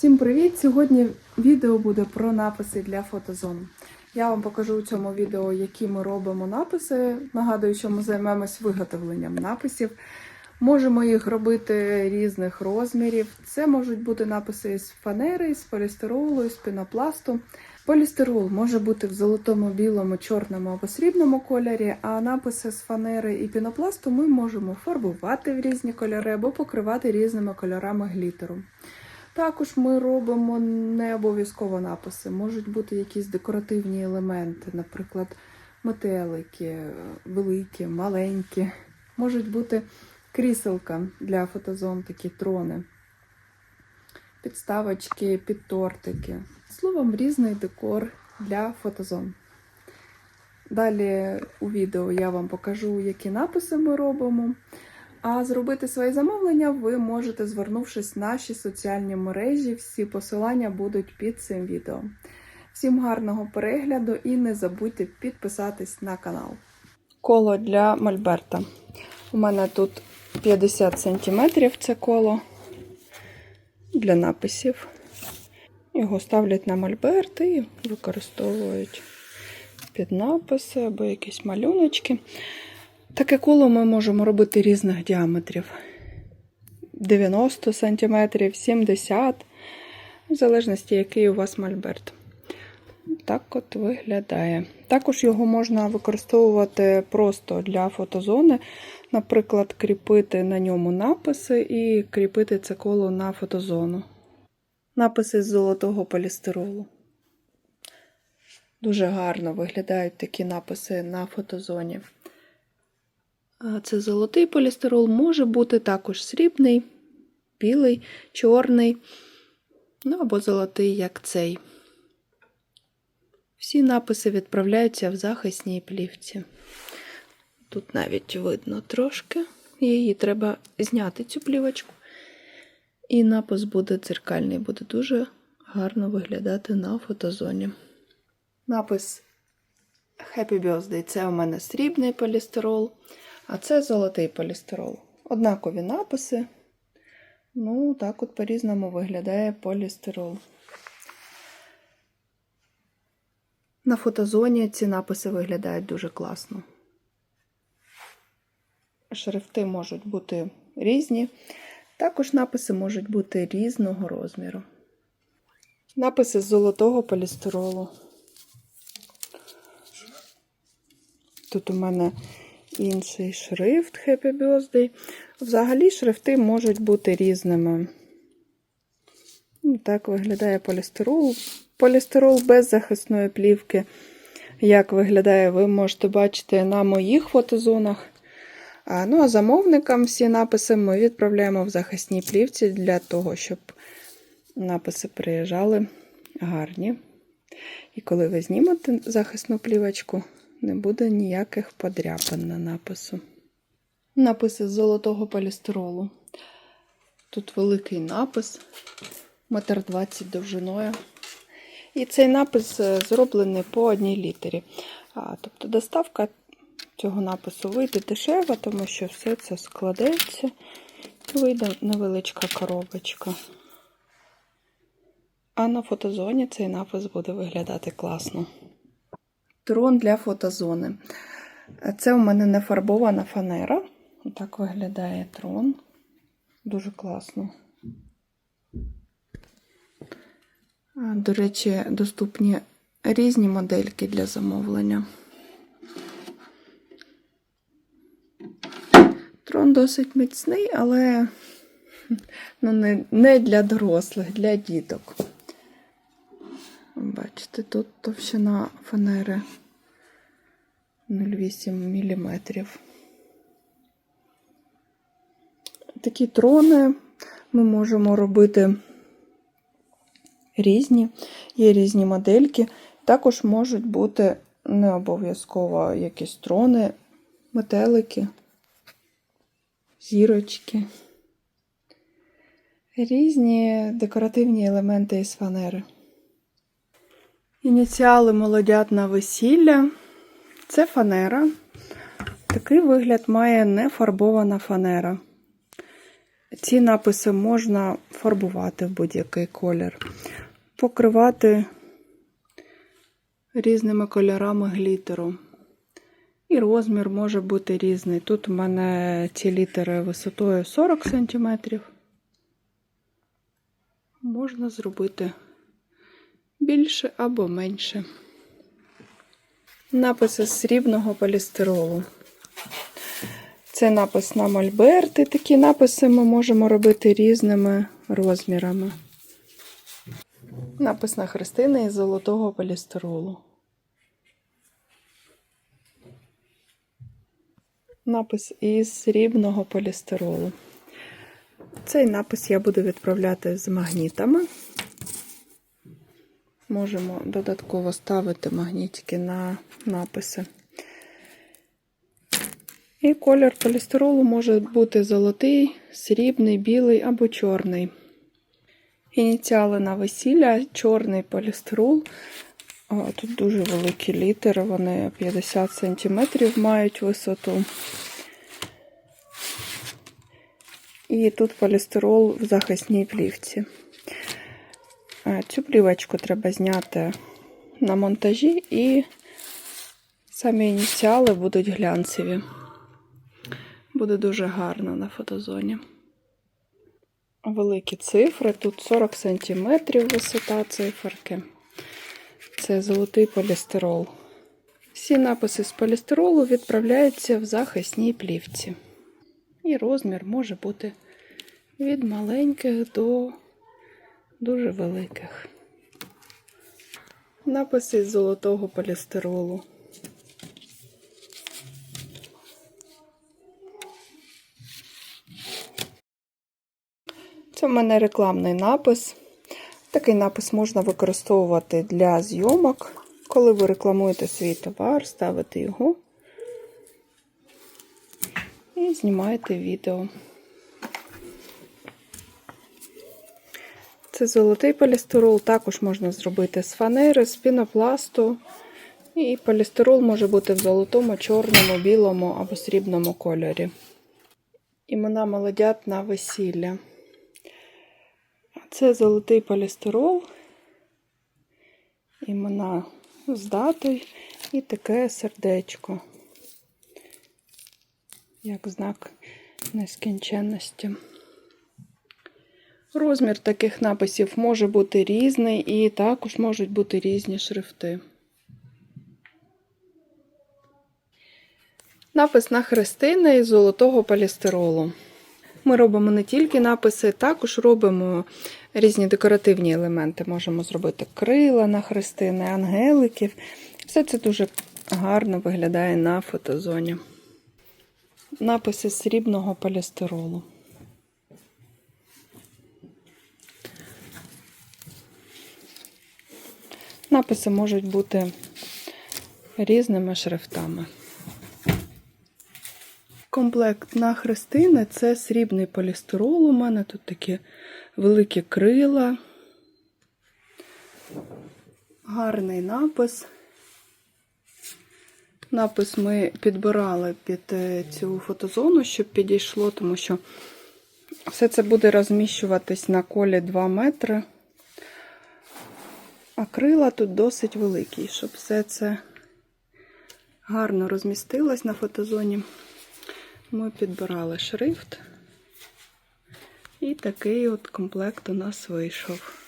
Всім привіт! Сьогодні відео буде про написи для фотозон. Я вам покажу у цьому відео, які ми робимо написи. Нагадую, що ми займемось виготовленням написів. Можемо їх робити різних розмірів. Це можуть бути написи з фанери, з полістиролу, з пінопласту. Полістирол може бути в золотому, білому, чорному або срібному кольорі, а написи з фанери і пінопласту ми можемо фарбувати в різні кольори або покривати різними кольорами глітеру. Також ми робимо не обов'язково написи, можуть бути якісь декоративні елементи, наприклад, метелики, великі, маленькі. Можуть бути кріселка для фотозон, такі трони, підставочки, підтортики. Словом, різний декор для фотозон. Далі у відео я вам покажу, які написи ми робимо. А зробити свої замовлення ви можете, звернувшись в наші соціальні мережі. Всі посилання будуть під цим відео. Всім гарного перегляду і не забудьте підписатись на канал. Коло для Мольберта. У мене тут 50 см це коло для написів. Його ставлять на мольберт і використовують під написи або якісь малюночки. Таке коло ми можемо робити різних діаметрів: 90 см, 70 в залежності, який у вас мольберт. Так от виглядає. Також його можна використовувати просто для фотозони, наприклад, кріпити на ньому написи і кріпити це коло на фотозону. Написи з золотого полістиролу. Дуже гарно виглядають такі написи на фотозоні. Це золотий полістирол, може бути також срібний, білий, чорний, ну або золотий, як цей. Всі написи відправляються в захисній плівці. Тут навіть видно трошки, її треба зняти цю плівочку. І напис буде дзеркальний, буде дуже гарно виглядати на фотозоні. Напис Happy Birthday це у мене срібний полістирол. А це золотий полістирол. Однакові написи. Ну, так от по-різному виглядає полістирол. На фотозоні ці написи виглядають дуже класно. Шрифти можуть бути різні. Також написи можуть бути різного розміру. Написи з золотого полістиролу. Тут у мене інший шрифт Happy Birthday. Взагалі шрифти можуть бути різними. Так виглядає полістирол. Полістирол без захисної плівки. Як виглядає, ви можете бачити на моїх фотозонах. Ну, а замовникам всі написи ми відправляємо в захисній плівці для того, щоб написи приїжджали гарні. І коли ви знімете захисну плівочку, не буде ніяких подряпин на напису. Написи з золотого полістиролу. Тут великий напис, метр 20 довжиною. І цей напис зроблений по одній літері. А, Тобто доставка цього напису вийде дешево, тому що все це складеться вийде невеличка коробочка. А на фотозоні цей напис буде виглядати класно. Трон для фотозони. Це у мене не фарбована фанера. Так виглядає трон. Дуже класно. До речі, доступні різні модельки для замовлення. Трон досить міцний, але ну, не, не для дорослих, для діток. Бачите, тут товщина фанери 0,8 мм. Такі трони ми можемо робити різні, є різні модельки. Також можуть бути не обов'язково якісь трони, метелики, зірочки. Різні декоративні елементи із фанери. Ініціали молодят на весілля. Це фанера. Такий вигляд має нефарбована фанера. Ці написи можна фарбувати в будь-який колір, покривати різними кольорами глітеру. І розмір може бути різний. Тут у мене ці літери висотою 40 см. Можна зробити більше або менше. Написи з срібного полістиролу. Це напис на мольберти. Такі написи ми можемо робити різними розмірами. Напис на хрестини із золотого полістиролу. Напис із срібного полістиролу. Цей напис я буду відправляти з магнітами. Можемо додатково ставити магнітики на написи. І колір полістиролу може бути золотий, срібний, білий або чорний. Ініціали на весілля, чорний полістирол. Тут дуже великі літери, вони 50 см мають висоту. І тут полістирол в захисній плівці. Цю плівочку треба зняти на монтажі, і самі ініціали будуть глянцеві. Буде дуже гарно на фотозоні. Великі цифри, тут 40 см висота циферки. Це золотий полістирол. Всі написи з полістиролу відправляються в захисній плівці. І розмір може бути від маленьких до дуже великих. Написи з золотого полістиролу. Це в мене рекламний напис. Такий напис можна використовувати для зйомок. Коли ви рекламуєте свій товар, ставите його і знімаєте відео. Це золотий полістирол, також можна зробити з фанери, з пінопласту. І полістирол може бути в золотому, чорному, білому або срібному кольорі. Імена молодят на весілля. Це золотий полістирол, імена з датою і таке сердечко, як знак нескінченності. Розмір таких написів може бути різний, і також можуть бути різні шрифти. Напис на хрестини із золотого полістиролу. Ми робимо не тільки написи, також робимо різні декоративні елементи. Можемо зробити крила на хрестини, ангеликів. Все це дуже гарно виглядає на фотозоні. Написи срібного полістиролу. Написи можуть бути різними шрифтами. Комплект на хрестини це срібний полістирол. У мене тут такі великі крила, гарний напис. Напис ми підбирали під е, цю фотозону, щоб підійшло, тому що все це буде розміщуватись на колі 2 метри. А крила тут досить великі, щоб все це гарно розмістилось на фотозоні. Ми підбирали шрифт, і такий от комплект у нас вийшов.